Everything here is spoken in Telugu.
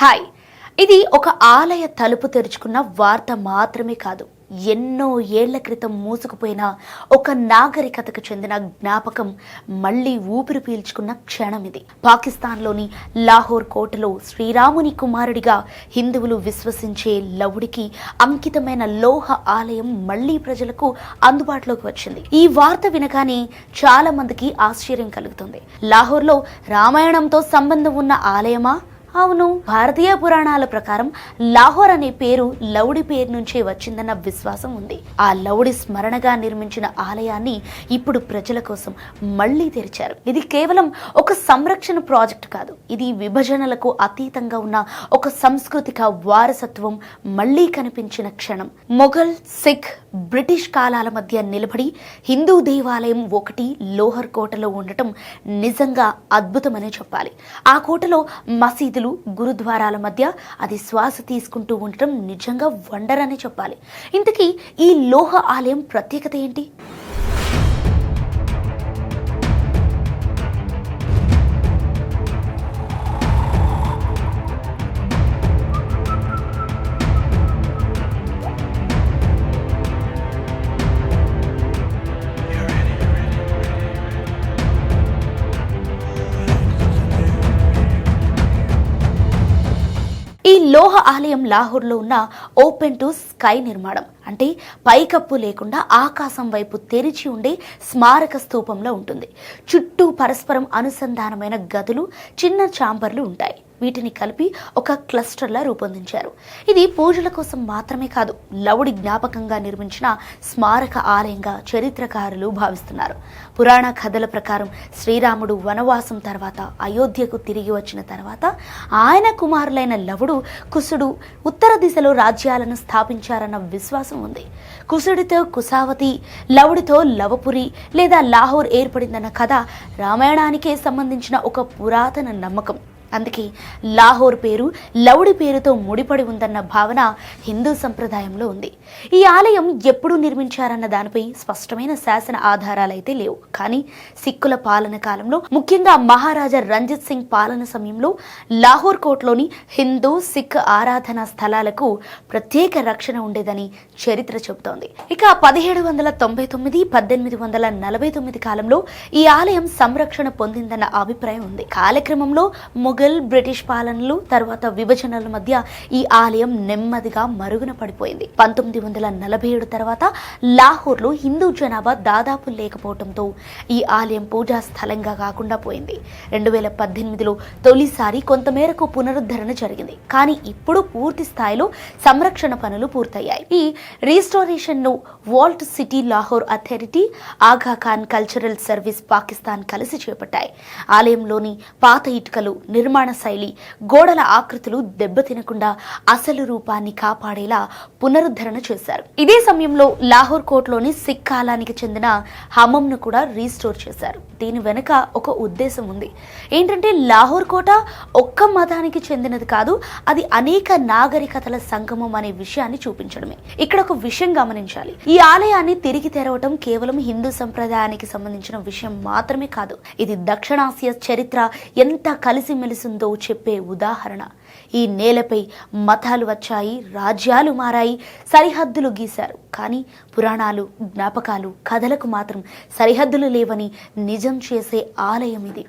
హాయ్. ఇది ఒక ఆలయ తలుపు తెరుచుకున్న వార్త మాత్రమే కాదు ఎన్నో ఏళ్ళ క్రితం మూసుకుపోయిన ఒక నాగరికతకు చెందిన జ్ఞాపకం మళ్ళీ ఊపిరి పీల్చుకున్న క్షణం ఇది. పాకిస్తాన్లోని లాహోర్ కోటలో శ్రీరాముని కుమారుడిగా హిందువులు విశ్వసించే లవుడికి అంకితమైన లోహ ఆలయం మళ్ళీ ప్రజలకు అందుబాటులోకి వచ్చింది. ఈ వార్త వినగానే చాలా మందికి ఆశ్చర్యం కలుగుతుంది. లాహోర్లో రామాయణంతో సంబంధం ఉన్న ఆలయమా? అవును భారతీయ పురాణాల ప్రకారం లాహోర్ అనే పేరు లౌడి పేరు నుంచే వచ్చిందన్న విశ్వాసం ఉంది. ఆ లౌడి స్మరణగా నిర్మించిన ఆలయాన్ని ఇప్పుడు ప్రజల కోసం మళ్ళీ తెరిచారు. ఇది కేవలం ఒక సంరక్షణ ప్రాజెక్ట్ కాదు ఇది విభజనలకు అతీతంగా ఉన్న ఒక సాంస్కృతిక వారసత్వం మళ్ళీ కనిపించిన క్షణం. మొఘల్ సిక్ బ్రిటిష్ కాలాల మధ్య నిలబడి హిందూ దేవాలయం ఒకటి లోహర్ కోటలో ఉండటం నిజంగా అద్భుతమనే చెప్పాలి. ఆ కోటలో మసీదులు గురుద్వారాల మధ్య అది శ్వాస తీసుకుంటూ ఉండటం నిజంగా వండర్ అని చెప్పాలి. ఇంతకీ ఈ లోహ ఆలయం ప్రత్యేకత ఏంటి? ఈ లోహ ఆలయం లాహోర్లో ఉన్న ఓపెన్ టు స్కై నిర్మాణం. అంటే పైకప్పు లేకుండా ఆకాశం వైపు తెరిచి ఉండే స్మారక స్తూపంలో ఉంటుంది. చుట్టూ పరస్పరం అనుసంధానమైన గదులు చిన్న చాంబర్లు ఉంటాయి. వీటిని కలిపి ఒక క్లస్టర్లా రూపొందించారు. ఇది పూజల కోసం మాత్రమే కాదు లవుడి జ్ఞాపకంగా నిర్మించిన స్మారక ఆలయంగా చరిత్రకారులు భావిస్తున్నారు. పురాణ కథల ప్రకారం శ్రీరాముడు వనవాసం తర్వాత అయోధ్యకు తిరిగి వచ్చిన తర్వాత ఆయన కుమారులైన లవుడు కుసుడు ఉత్తర దిశలో రాజ్యాలను స్థాపించారన్న విశ్వాసం ఉంది. కుసుడితో కుసావతి లవుడితో లవపురి లేదా లాహోర్ ఏర్పడిందన్న కథ రామాయణానికే సంబంధించిన ఒక పురాతన నమ్మకం. అందుకే లాహోర్ పేరు లౌడి పేరుతో ముడిపడి ఉందన్న భావన హిందూ సంప్రదాయంలో ఉంది. ఈ ఆలయం ఎప్పుడు నిర్మించారన్న దానిపై స్పష్టమైన శాసన ఆధారాలైతే లేవు. కానీ సిక్కుల పాలన కాలంలో ముఖ్యంగా మహారాజా రంజిత్ సింగ్ పాలన సమయంలో లాహోర్ కోట్లోని హిందూ సిక్ ఆరాధనా స్థలాలకు ప్రత్యేక రక్షణ ఉండేదని చరిత్ర చెబుతోంది. ఇక పదిహేడు వందల తొంభై తొమ్మిది పద్దెనిమిది వందల నలభై తొమ్మిది కాలంలో ఈ ఆలయం సంరక్షణ పొందిందన్న అభిప్రాయం ఉంది. కాలక్రమంలో మొఘల్ బ్రిటిష్ పాలనలు తర్వాత విభజనల మధ్య ఈ ఆలయం నెమ్మదిగా మరుగున పడిపోయింది. పంతొమ్మిది వందల నలభై ఏడు తర్వాత లాహోర్లో హిందూ జనాభా దాదాపు లేకపోవడంతో ఈ ఆలయం పూజా స్థలంగా కాకుండా పోయింది. రెండు వేల పద్దెనిమిదిలో తొలిసారి కొంతమేరకు పునరుద్ధరణ జరిగింది. కానీ ఇప్పుడు పూర్తి స్థాయిలో సంరక్షణ పనులు పూర్తయ్యాయి. ఈ రీస్టోరేషన్ను walled city Lahore authority Aga Khan cultural service Pakistan కలిసి చేపట్టాయి. ఆలయంలోని పాత ఇటుకలు నిర్మాణ శైలి గోడల ఆకృతులు దెబ్బతినకుండా అసలు రూపాన్ని కాపాడేలా పునరుద్ధరణ చేశారు. ఇదే సమయంలో లాహోర్ కోట్లోని సిక్ కాలానికి చెందిన హమంను కూడా రీస్టోర్ చేశారు. దీని వెనుక ఒక ఉద్దేశం ఉంది. ఏంటంటే లాహోర్ కోట ఒక్క మతానికి చెందినది కాదు అది అనేక నాగరికతల సంగమం అనే విషయాన్ని చూపించడమే. ఇక్కడ ఒక విషయం గమనించాలి. ఈ ఆలయాన్ని తిరిగి తెరవటం కేవలం హిందూ సంప్రదాయానికి సంబంధించిన విషయం మాత్రమే కాదు ఇది దక్షిణాసియా చరిత్ర ఎంత కలిసిమెలిసిందో చెప్పే ఉదాహరణ. ఈ నేలపై మతాలు వచ్చాయి రాజ్యాలు మారాయి సరిహద్దులు గీశారు. కానీ పురాణాలు జ్ఞాపకాలు కథలకు మాత్రం సరిహద్దులు లేవని నిజం చేసే ఆలయం ఇది.